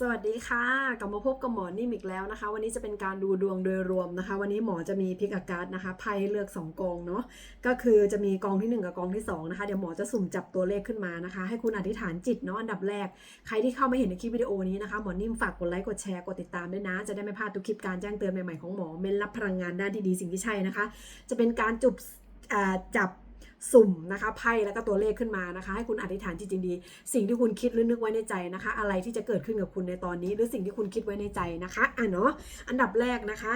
สวัสดีค่ะกลับมาพบกับหมอนิ่มอีกแล้วนะคะ วันนี้จะเป็นการดูดวงโดยรวมนะคะ วันนี้หมอจะมีพิกอาการดนะคะไพ่ให้เลือก 2 กองเนาะก็คือจะมีกองที่ 1 กับกองที่ 2 นะคะเดี๋ยวหมอจะสุ่มจับตัวเลขขึ้นมานะคะ ให้คุณอธิษฐานจิตเนาะอันดับแรก ใครที่เข้ามาเห็นในคลิปวิดีโอนี้นะคะหมอนิ่มฝากกดไลค์กดแชร์กดติดตามด้วยนะ จะได้ไม่พลาดทุกคลิปการแจ้งเตือนใหม่ๆของหมอเม้นรับพลังงานด้านที่ดีสิ่งที่ใช่นะคะ จะเป็นการจุบจับ สุ่มนะคะไพ่แล้วก็ตัวเลขขึ้นมานะคะ ให้คุณอธิษฐานจิตจริงดี สิ่งที่คุณคิดหรือนึกไว้ในใจนะคะ อะไรที่จะเกิดขึ้นกับคุณในตอนนี้ หรือสิ่งที่คุณคิดไว้ในใจนะคะอะเนาะอันดับแรกนะคะ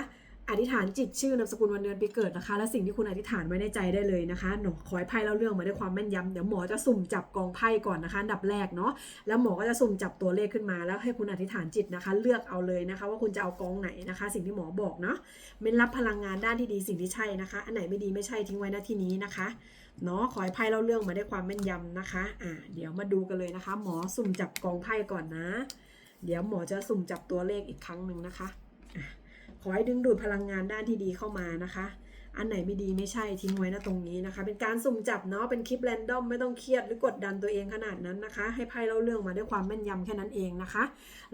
อธิษฐานจิตชื่อนามสกุลวันเดือนปีเกิดนะคะ และสิ่งที่คุณอธิษฐานไว้ในใจได้เลยนะคะหนูขอให้ไพ่เล่าเรื่องมาด้วยความแม่นยำเดี๋ยวหมอจะสุ่มจับกองไพ่ก่อนนะคะอันดับแรกเนาะแล้วหมอก็จะสุ่มจับตัวเลขขึ้นมา แล้วให้คุณอธิษฐานจิตนะคะ เลือกเอาเลยนะคะ ว่าคุณจะเอากองไหนนะคะ สิ่งที่หมอบอกเนาะเม้นรับพลังงานด้านที่ดีสิ่งที่ใช่นะคะ อันไหนไม่ดีไม่ใช่ทิ้งไว้ณที่นี้นะคะ เนาะขอให้ไพ่เล่าเรื่องมาได้ความแม่นยำนะคะ อ่าเดี๋ยวมาดูกันเลยนะคะ หมอสุ่มจับกองไพ่ก่อนนะ เดี๋ยวหมอจะสุ่มจับตัวเลขอีกครั้งหนึ่งนะคะอะขอให้ดึงดูดพลังงานด้านที่ดีเข้ามานะคะ อันไหนไม่ดีไม่ใช่ทิ้งไว้นะตรงนี้นะคะ เป็นการสุ่มจับเนาะเป็นคลิปแรนดอมไม่ต้องเครียดหรือกดดันตัวเองขนาดนั้นนะคะ ให้ไพ่เล่าเรื่องมาด้วยความแม่นยำแค่นั้นเองนะคะ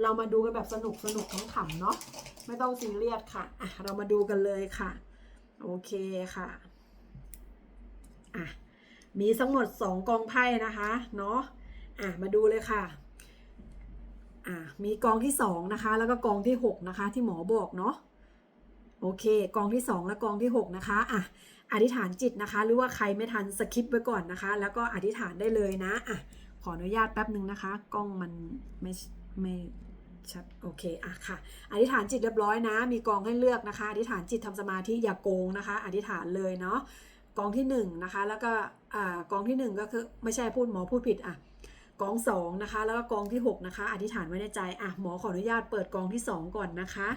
เรามาดูกันแบบสนุกสนุกขำๆเนาะไม่ต้องซีเรียสค่ะอะ เรามาดูกันเลยค่ะ โอเคค่ะ อะมีทั้งหมด2กองไพ่นะคะเนาะอะมาดูเลยค่ะอะมีกองที่2นะคะ แล้วก็กองที่6นะคะ ที่หมอบอกเนาะโอเค กองที่2และกองที่6นะคะอะอธิษฐานจิตนะคะ หรือว่าใครไม่ทันสคิปไว้ก่อนนะคะ แล้วก็อธิษฐานได้เลยนะอะขออนุญาตแป๊บหนึ่งนะคะ กล้องมันไม่ไม่ชัดโอเคอะค่ะอธิษฐานจิตเรียบร้อยนะ มีกองให้เลือกนะคะอธิษฐานจิตทำสมาธิอย่าโกงนะคะ อธิษฐานเลยเนาะ กองที่1นะคะ แล้วก็กองที่ 1 ก็คือไม่ใช่พูดหมอพูดผิดอะกอง2นะคะ แล้วก็กองที่ 6 นะคะ อธิษฐานไว้ในใจอะหมอขออนุญาตเปิดกองที่ 2 ก่อนนะคะ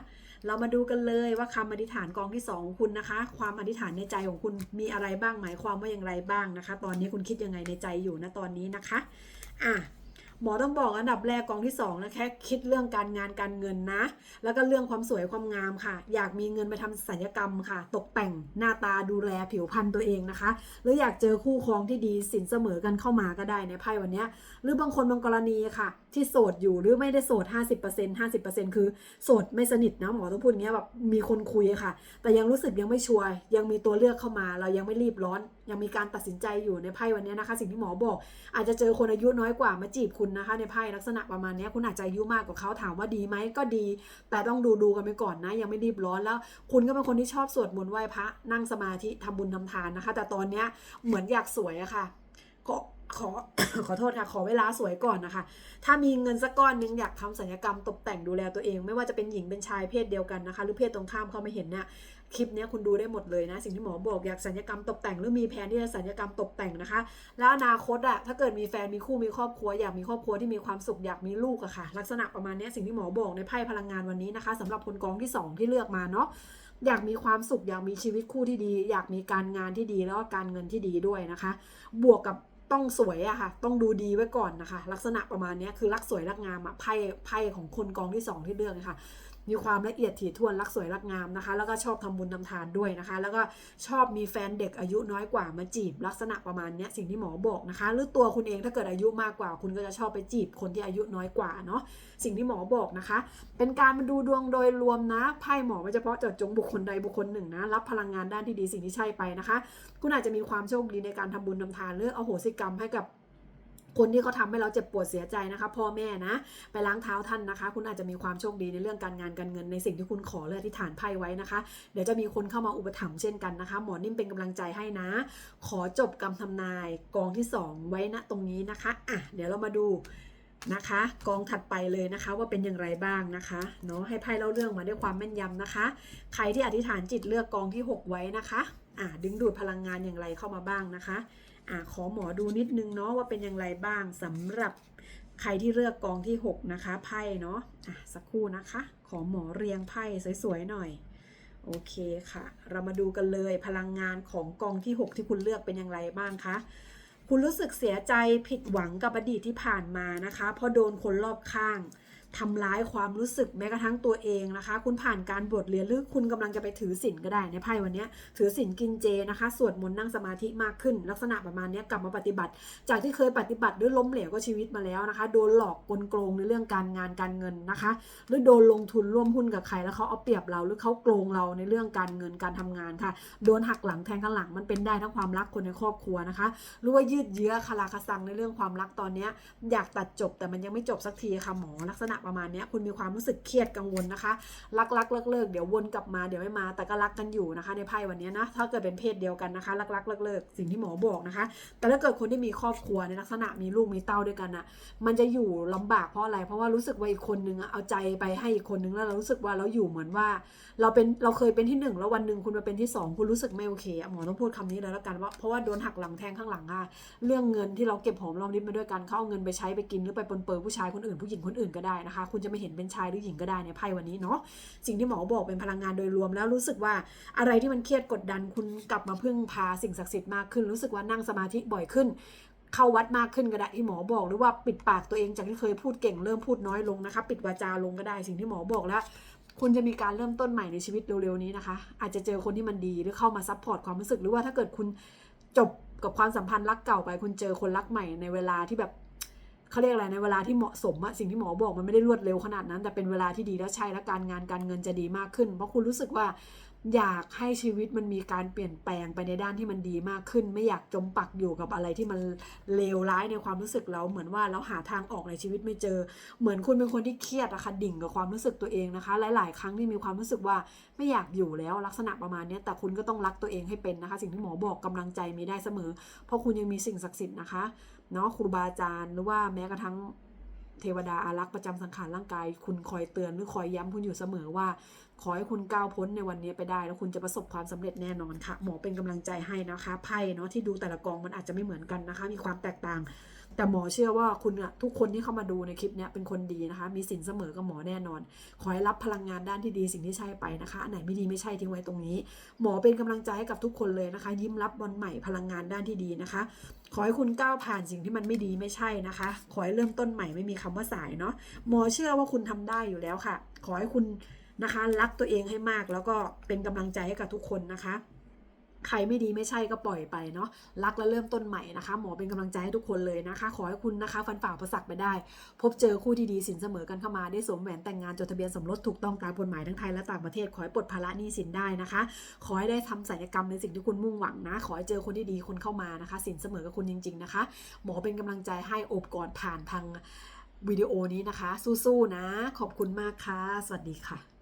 เรามาดูกันเลยว่าคำอธิษฐานกองที่ 2 ของคุณนะคะ ความอธิษฐานในใจของคุณมีอะไรบ้างหมายความว่าอย่างไรบ้างนะคะ ตอนนี้คุณคิดยังไงในใจอยู่นะตอนนี้นะคะอะ หมอต้องบอกอันดับแรกกองที่2นะแค่คิดเรื่องการงานการเงินนะ แล้วก็เรื่องความสวยความงามค่ะ อยากมีเงินไปทำศัลยกรรมค่ะ ตกแต่งหน้าตาดูแลผิวพรรณตัวเองนะคะ หรืออยากเจอคู่ครองที่ดีสินเสมอกันเข้ามาก็ได้ในไพ่วันนี้หรือบางคนบางกรณีค่ะ ที่โสดอยู่หรือไม่ได้โสด 50% 50%คือโสดไม่สนิทนะหมอต้องพูดอย่างเงี้ยแบบมีคนคุยค่ะ แต่ยังรู้สึกยังไม่ชัวร์ยังมีตัวเลือกเข้ามา เรายังไม่รีบร้อน ยังมีการตัดสินใจอยู่ในไพ่วันนี้นะคะ สิ่งที่หมอบอก อาจจะเจอคนอายุน้อยกว่ามาจีบคุณนะคะในไพ่ลักษณะประมาณนี้คุณอาจจะอายุมากกว่าเขาถามว่าดีไหมก็ดี แต่ต้องดูดูกันไปก่อนนะ ยังไม่รีบร้อนแล้ว คุณก็เป็นคนที่ชอบสวดมนต์ไหว้พระนั่งสมาธิทำบุญทำทานนะคะ แต่ตอนเนี้ยเหมือนอยากสวยอะค่ะก็ขอขอโทษค่ะ ขอเวลาสวยก่อนนะคะ ถ้ามีเงินสักก้อนหนึงอยากทำศัลยกรรมตกแต่งดูแลตัวเอง ไม่ว่าจะเป็นหญิงเป็นชายเพศเดียวกันนะคะ หรือเพศตรงข้ามเขาไม่เห็นเนี่ย คลิปนี้คุณดูได้หมดเลยนะ สิ่งที่หมอบอกอยากศัลยกรรมตกแต่งหรือมีแผนที่จะศัลยกรรมตกแต่งนะคะ แล้วอนาคตอะถ้าเกิดมีแฟนมีคู่มีครอบครัวอยากมีครอบครัวที่มีความสุขอยากมีลูกอะค่ะ ลักษณะประมาณนี้สิ่งที่หมอบอกในไพ่พลังงานวันนี้นะคะสำหรับคนกองที่สองที่เลือกมาเนาะอยากมีความสุขอยากมีชีวิตคู่ที่ดี อยากมีการงานที่ดีแล้วก็การเงินที่ดีด้วยนะคะ บวกกับต้องสวยอะค่ะ ต้องดูดีไว้ก่อนนะคะ ลักษณะประมาณนี้คือรักสวยรักงามอะไพ่ไพ่ของคนกองที่สองที่เลือกเลยค่ะ มีความละเอียดถี่ถ้วนรักสวยรักงามนะคะ แล้วก็ชอบทำบุญทำทานด้วยนะคะ แล้วก็ชอบมีแฟนเด็กอายุน้อยกว่ามาจีบ ลักษณะประมาณนี้สิ่งที่หมอบอกนะคะ หรือตัวคุณเองถ้าเกิดอายุมากกว่า คุณก็จะชอบไปจีบคนที่อายุน้อยกว่าเนาะสิ่งที่หมอบอกนะคะ เป็นการมาดูดวงโดยรวมนะไพ่หมอไม่เฉพาะเจาะจงบุคคลใดบุคคลหนึ่งนะรับพลังงานด้านที่ดีสิ่งที่ใช่ไปนะคะ คุณอาจจะมีความโชคดีในการทำบุญทำทานหรือเอโหสิกรรมให้กับ คนที่เขาทำให้เราเจ็บปวดเสียใจนะคะ พ่อแม่นะ ไปล้างเท้าท่านนะคะ คุณอาจจะมีความโชคดีในเรื่องการงานการเงินในสิ่งที่คุณขอเลยอธิษฐานไพ่ไว้นะคะ เดี๋ยวจะมีคนเข้ามาอุปถัมภ์เช่นกันนะคะ หมอนิ่มเป็นกำลังใจให้นะ ขอจบกรรมทำนายกองที่ 2 ไว้ณตรงนี้นะคะอะเดี๋ยวเรามาดูนะคะ กองถัดไปเลยนะคะว่าเป็นอย่างไรบ้างนะคะเนาะให้ไพ่เล่าเรื่องมาด้วยความแม่นยำนะคะ ใครที่อธิษฐานจิตเลือกกองที่ 6 ไว้นะคะ อะดึงดูดพลังงานอย่างไรเข้ามาบ้างนะคะอะขอหมอดูนิดนึงเนาะว่าเป็นอย่างไรบ้างสำหรับใครที่เลือกกองที่ 6 นะคะ ไพ่เนาะอะสักครู่นะคะ ขอหมอเรียงไพ่สวยๆหน่อย โอเคค่ะ เรามาดูกันเลยพลังงานของกองที่ 6 ที่คุณเลือกเป็นอย่างไรบ้างคะคุณรู้สึกเสียใจผิดหวังกับอดีตที่ผ่านมานะคะ เพราะโดนคนรอบข้าง ทำร้ายความรู้สึกแม้กระทั่งตัวเองนะคะ คุณผ่านการบทเรียนหรือคุณกำลังจะไปถือศีลก็ได้ในไพ่วันนี้ถือศีลกินเจนะคะสวดมนต์นั่งสมาธิมากขึ้น ลักษณะประมาณนี้กลับมาปฏิบัติ จากที่เคยปฏิบัติด้วยล้มเหลวก็ชีวิตมาแล้วนะคะ โดนหลอกกลโกงในเรื่องการงานการเงินนะคะ หรือโดนลงทุนร่วมหุ้นกับใครแล้วเขาเอาเปรียบเราหรือเขาโกงเราในเรื่องการเงินการทำงานค่ะ โดนหักหลังแทงข้างหลังมันเป็นได้ทั้งความรักคนในครอบครัวนะคะหรือว่ายืดเยื้อคาราคาซังในเรื่องความรักตอนนี้อยากตัดจบแต่มันยังไม่จบสักทีค่ะหมอลักษณะประมาณนี้คุณมีความรู้สึกเครียดกังวลนะคะ รักรักเลิกเลิกเดี๋ยววนกลับมาเดี๋ยวไม่มา แต่ก็รักกันอยู่นะคะ ในไพ่วันนี้นะถ้าเกิดเป็นเพศเดียวกันนะคะ รักรักเลิกเลิกสิ่งที่หมอบอกนะคะ แต่ถ้าเกิดคนที่มีครอบครัวในลักษณะมีลูกมีเต้าด้วยกันอะมันจะอยู่ลำบากเพราะอะไร เพราะว่ารู้สึกว่าอีกคนนึงอะเอาใจไปให้อีกคนนึงแล้วเรารู้สึกว่าเราอยู่เหมือนว่า เราเป็นเราเคยเป็นที่หนึ่งแล้ววันหนึ่งคุณมาเป็นที่สองคุณรู้สึกไม่โอเคหมอต้องพูดคำนี้เลยแล้วกันว่าเพราะว่าโดนหักหลังแทงข้างหลังอะเรื่องเงินที่เราเก็บหอมรอมริบมาด้วยกันเขาเอาเงินไปใช้ไปกินหรือไปปนเปื้อผู้ชายคนอื่นผู้หญิงคนอื่นก็ได้นะคะ คุณจะไม่เห็นเป็นชายหรือหญิงก็ได้ในไพ่วันนี้เนาะสิ่งที่หมอบอกเป็นพลังงานโดยรวมแล้วรู้สึกว่าอะไรที่มันเครียดกดดัน คุณกลับมาพึ่งพาสิ่งศักดิ์สิทธิ์มากขึ้น รู้สึกว่านั่งสมาธิบ่อยขึ้นเข้าวัดมากขึ้นก็ได้ที่หมอบอกหรือว่าปิดปากตัวเองจากที่เคยพูดเก่งเริ่มพูดน้อยลงนะคะ ปิดวาจาลงก็ได้สิ่งที่หมอบอกแล้ว คุณจะมีการเริ่มต้นใหม่ในชีวิตเร็วๆนี้นะคะ อาจจะเจอคนที่มันดีหรือเข้ามาซัพพอร์ตความรู้สึกหรือว่าถ้าเกิดคุณจบกับความสัมพันธ์รักเก่าไป คุณเจอคนรักใหม่ในเวลาที่แบบ เขาเรียกอะไรในเวลาที่เหมาะสมอะสิ่งที่หมอบอกมันไม่ได้รวดเร็วขนาดนั้น แต่เป็นเวลาที่ดีแล้วใช่และการงานการเงินจะดีมากขึ้น เพราะคุณรู้สึกว่า อยากให้ชีวิตมันมีการเปลี่ยนแปลงไปในด้านที่มันดีมากขึ้น ไม่อยากจมปักอยู่กับอะไรที่มันเลวร้ายในความรู้สึกเราเหมือนว่าเราหาทางออกในชีวิตไม่เจอ เหมือนคุณเป็นคนที่เครียดอะค่ะดิ่งกับความรู้สึกตัวเองนะคะ หลาย ๆ ครั้งที่มีความรู้สึกว่าไม่อยากอยู่แล้วลักษณะประมาณนี้แต่คุณก็ต้องรักตัวเองให้เป็นนะคะ สิ่งที่หมอบอกกำลังใจมีได้เสมอ เพราะคุณยังมีสิ่งศักดิ์สิทธิ์นะคะเนาะครูบาอาจารย์หรือว่าแม้กระทั่งเทวดาอารักษ์ประจำสังขารร่างกาย คุณคอยเตือนหรือคอยย้ำคุณอยู่เสมอว่า ขอให้คุณก้าวพ้นในวันนี้ไปได้ แล้วคุณจะประสบความสำเร็จแน่นอนค่ะ หมอเป็นกำลังใจให้นะคะไพ่เนาะที่ดูแต่ละกองมันอาจจะไม่เหมือนกันนะคะ มีความแตกต่าง แต่หมอเชื่อว่าคุณอะทุกคนที่เข้ามาดูในคลิปเนี้ยเป็นคนดีนะคะ มีสินเสมอกับหมอแน่นอน ขอให้รับพลังงานด้านที่ดีสิ่งที่ใช่ไปนะคะอันไหนไม่ดีไม่ใช่ทิ้งไว้ตรงนี้ หมอเป็นกำลังใจให้กับทุกคนเลยนะคะ ยิ้มรับวันใหม่พลังงานด้านที่ดีนะคะ ขอให้คุณก้าวผ่านสิ่งที่มันไม่ดีไม่ใช่นะคะ ขอให้เริ่มต้นใหม่ไม่มีคำว่าสายเนาะหมอเชื่อว่าคุณทำได้อยู่แล้วค่ะ ขอให้คุณ นะคะ รักตัวเองให้มากแล้วก็เป็นกำลังใจให้กับทุกคนนะคะ ใครไม่ดีไม่ใช่ก็ปล่อยไปเนาะรักและเริ่มต้นใหม่นะคะ หมอเป็นกำลังใจให้ทุกคนเลยนะคะ ขอให้คุณนะคะ ฟันฝ่าอุปสรรคไปได้ พบเจอคู่ที่ดีสินเสมอกันเข้ามาได้สวมแหวนแต่งงานจดทะเบียนสมรสถูกต้องตามกฎหมายทั้งไทยและต่างประเทศขอให้ปลดภาระหนี้สินได้นะคะ ขอให้ได้ทำศัลยกรรมในสิ่งที่คุณมุ่งหวังนะ ขอให้เจอคนที่ดีคนเข้ามานะคะ สินเสมอกับคุณจริง ๆนะคะ หมอเป็นกำลังใจให้อบกอดผ่านทางวิดีโอนี้นะคะ สู้ๆนะ ขอบคุณมากค่ะ สวัสดีค่ะ